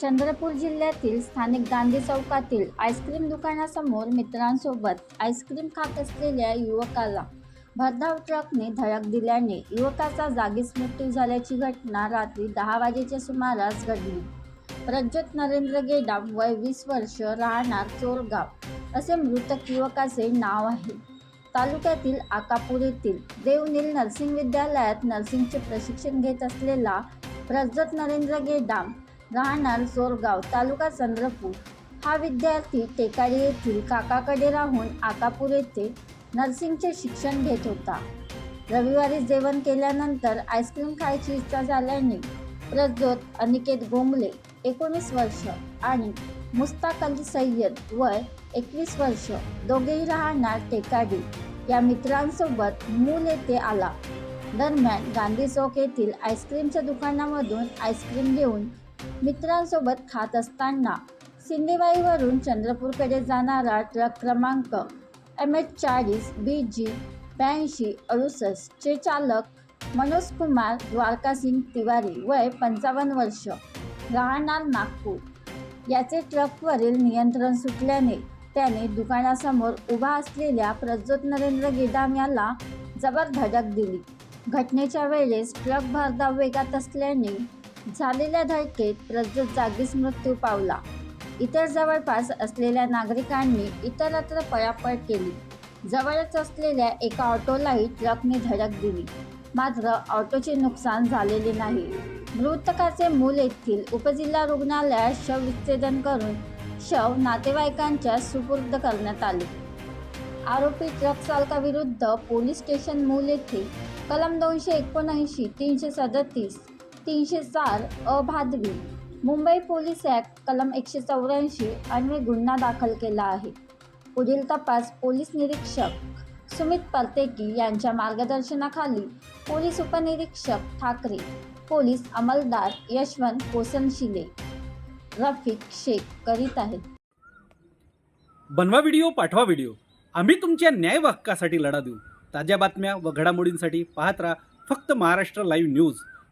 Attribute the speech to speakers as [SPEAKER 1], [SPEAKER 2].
[SPEAKER 1] चंद्रपूर जिल्ह्यातील स्थानिक गांधी चौकातील आईस्क्रीम दुकानासमोर मित्रांसोबत आईस्क्रीम खात असलेल्या युवकाला भरधाव ट्रकने धडक दिल्याने युवकाचा जागीच मृत्यू झाल्याची घटना रात्री दहा वाजेच्या सुमारास घडली. प्रज्योत नरेंद्र गेडाम वय वीस वर्ष राहणार चोरगाव असे मृतक युवकाचे नाव आहे. तालुक्यातील आकापूर येथील देवनील नर्सिंग विद्यालयात नर्सिंगचे प्रशिक्षण घेत असलेला प्रज्योत नरेंद्र गेडाम राहणार सोरगाव तालुका चंद्रपूर. हा विद्यार्थी टेकाडी येथील काकाकडे राहून आकापूर येथे नर्सिंगचे शिक्षण घेत होता. रविवारी जेवण केल्यानंतर आईस्क्रीम खायची इच्छा झाल्याने प्रज्योत अनिकेत गोमले एकोणीस वर्ष आणि मुस्ताक अली सय्यद वय एकवीस वर्ष दोघेही राहणार टेकाडी या मित्रांसोबत मूल येथे आला. दरम्यान गांधी चौक येथील आईस्क्रीमच्या दुकानामधून आईस्क्रीम घेऊन मित्रांसोबत खात असताना सिंदेवाईवरून चंद्रपूरकडे जाणारा ट्रक क्रमांक एम एच चाळीस बी जी ब्याऐंशी अडुसष्टचे चालक मनोज कुमार द्वारकासिंग तिवारी वय पंचावन्न वर्ष राहणार नागपूर. याचे ट्रकवरील नियंत्रण सुटल्याने त्याने दुकानासमोर उभा असलेल्या प्रज्योत नरेंद्र गिदाम याला जबर धडक दिली. घटनेच्या वेळेस ट्रक भरधाव वेगात असल्याने झालेल्या धडकेत प्रज्योत जागीच मृत्यू पावला. इतर जवळपास असलेल्या नागरिकांनी इतरत्र पळापळ केली. जवळच असलेल्या एका ऑटोलाही ट्रकने धडक दिली. मात्र ऑटोचे नुकसान झालेले नाही. मृतकाचे मूल येथील उपजिल्हा रुग्णालयात शवविच्छेदन करून शव नातेवाईकांच्या सुपूर्द करण्यात आले. आरोपी ट्रक चालकाविरुद्ध पोलीस स्टेशन मूल येथे कलम दोनशे एकोणऐंशी तीनशे सदतीस तीनशे चार अभादवी मुंबई पोलीस ॲक्ट कलम एकशे चौऱ्याऐंशी अन्वये गुन्हा दाखल केला आहे. पुढील तपास पोलीस निरीक्षक सुमित परतेकी यांच्या मार्गदर्शनाखाली पोलीस उपनिरीक्षक ठाकरे पोलीस अंमलदार यशवंत कोसनशिले रफिक शेख करीत आहेत.
[SPEAKER 2] बनवा व्हिडिओ पाठवा व्हिडिओ. आम्ही तुमच्या न्याय हक्कासाठी लढा देऊ. ताज्या बातम्या व घडामोडींसाठी पाहत राहा फक्त महाराष्ट्र लाईव्ह न्यूज.